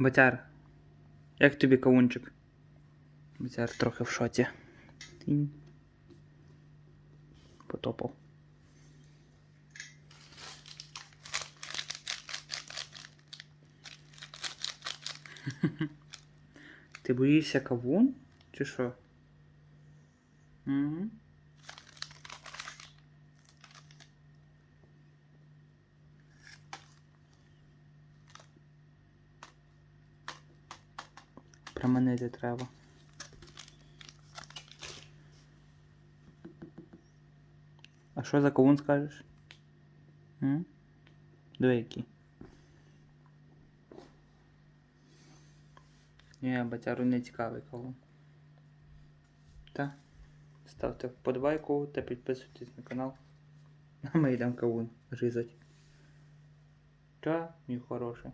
Батяр, як тобі кавунчик? Батяр трохи в шоці. Тінь. Потопав. Ти боїшся кавун? Чи що? Угу. Приманити треба. А що за кавун скажеш? М? Диви який. Ні, батяру не цікавий кавун. Та. Ставте вподобайку та підписуйтесь на канал. А ми йдемо кавун різати. Та, мій хороший.